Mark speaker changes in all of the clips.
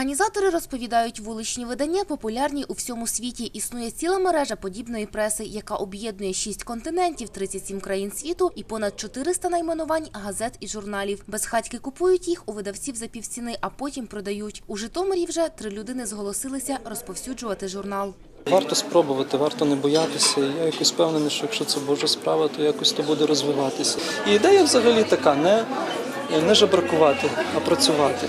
Speaker 1: Організатори розповідають, вуличні видання популярні у всьому світі. Існує ціла мережа подібної преси, яка об'єднує шість континентів, 37 країн світу і понад 400 найменувань газет і журналів. Безхатьки купують їх у видавців за півціни, а потім продають. У Житомирі вже три людини зголосилися розповсюджувати журнал.
Speaker 2: Варто спробувати, варто не боятися. Я якось впевнений, що якщо це Божа справа, то якось то буде розвиватися. І ідея взагалі така: не, не жебракувати, а працювати.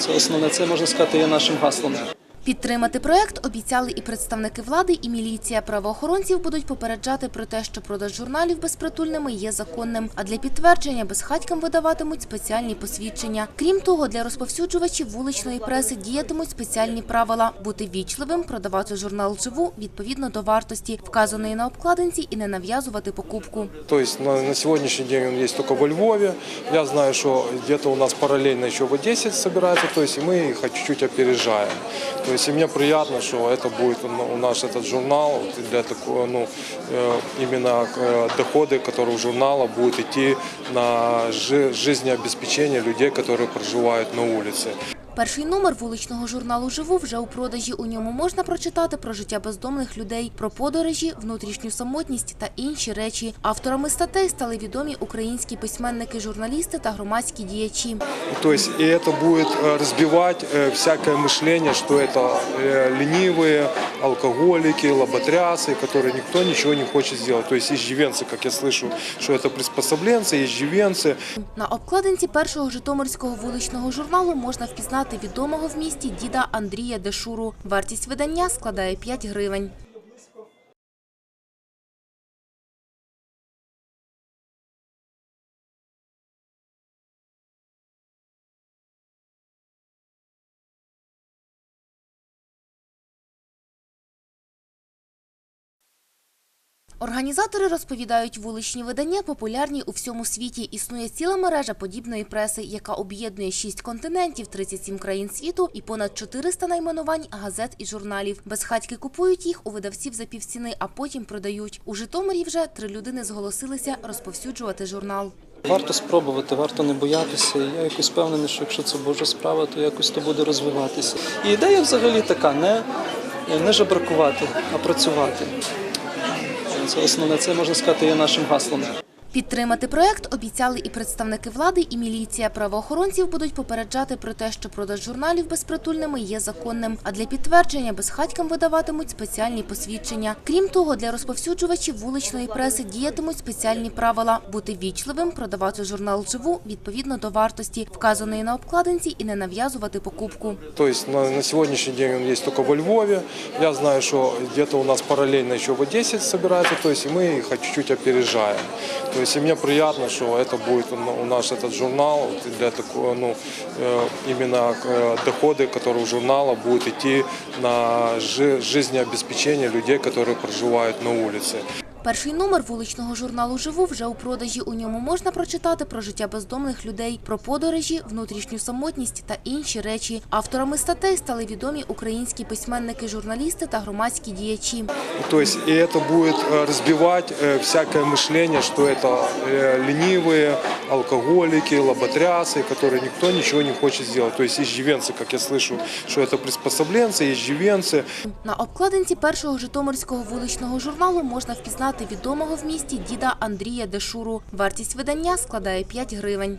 Speaker 2: Це основне, це можна сказати, є нашим гаслом.
Speaker 1: Підтримати проект обіцяли і представники влади, і міліція. Правоохоронців будуть попереджати про те, що продаж журналів безпритульними є законним. А для підтвердження безхатькам видаватимуть спеціальні посвідчення. Крім того, для розповсюджувачів вуличної преси діятимуть спеціальні правила: бути вічливим, продавати журнал живу відповідно до вартості, вказаної на обкладинці, і не нав'язувати покупку.
Speaker 3: То есть на, сегодняшний день он есть только во Львове. Я знаю, что где-то у нас параллельно еще в Одессе собирается, то есть и мы их чуть-чуть опережаем. То есть и мне приятно, что это будет у нас этот журнал вот для такого, ну, э, именно э, доходы, которые у журнала будут идти на жи- жизнеобеспечение людей, которые проживают на улице.
Speaker 1: Перший номер вуличного журналу Живу вже у продажі. У ньому можна прочитати про життя бездомних людей, про подорожі, внутрішню самотність та інші речі. Авторами статей стали відомі українські письменники, журналісти та громадські діячі.
Speaker 3: То есть и это будет э, разбивать э, всякое мышление, что это э, ленивые алкоголики, лоботрясы, которые никто ничего не хочет сделать. То есть иждивенцы, как я слышу, что это приспособленцы, иждивенцы.
Speaker 1: На обкладинці першого житомирського вуличного журналу можна впізнати відомого в місті діда Андрія Дешуру. Вартість видання складає 5 гривень. Організатори розповідають, вуличні видання популярні у всьому світі. Існує ціла мережа подібної преси, яка об'єднує шість континентів, 37 країн світу і понад 400 найменувань газет і журналів. Безхатьки купують їх у видавців за півціни, а потім продають. У Житомирі вже три людини зголосилися розповсюджувати журнал.
Speaker 2: Варто спробувати, варто не боятися. Я якось впевнений, що якщо це Божа справа, то якось то буде розвиватися. І ідея взагалі така: не, не жебракувати, а працювати. Це основне, це можна сказати, є нашим гаслом.
Speaker 1: Підтримати проект обіцяли і представники влади, і міліція. Правоохоронців будуть попереджати про те, що продаж журналів безпритульними є законним. А для підтвердження безхатькам видаватимуть спеціальні посвідчення. Крім того, для розповсюджувачів вуличної преси діятимуть спеціальні правила: бути вічливим, продавати журнал живу відповідно до вартості, вказаної на обкладинці, і не нав'язувати покупку.
Speaker 3: То есть на, сегодняшний день он есть только во Львове. Я знаю, что где-то у нас параллельно еще в Одессе собирается, то есть и мы их чуть-чуть опережаем. То есть и мне приятно, что это будет у нас этот журнал вот для такого, ну, э, именно э, доходы, которые у журнала будут идти на жи- жизнеобеспечение людей, которые проживают на улице.
Speaker 1: Перший номер вуличного журналу Живу вже у продажі. У ньому можна прочитати про життя бездомних людей, про подорожі, внутрішню самотність та інші речі. Авторами статей стали відомі українські письменники, журналісти та громадські діячі.
Speaker 3: То есть и это будет э, разбивать э, всякое мышление, что это э, ленивые алкоголики, лоботрясы, которые никто ничего не хочет сделать. То есть иждивенцы, как я слышу, что это приспособленцы, иждивенцы.
Speaker 1: На обкладинці першого житомирського вуличного журналу можна впізнати відомого в місті діда Андрія Дешуру. Вартість видання складає 5 гривень.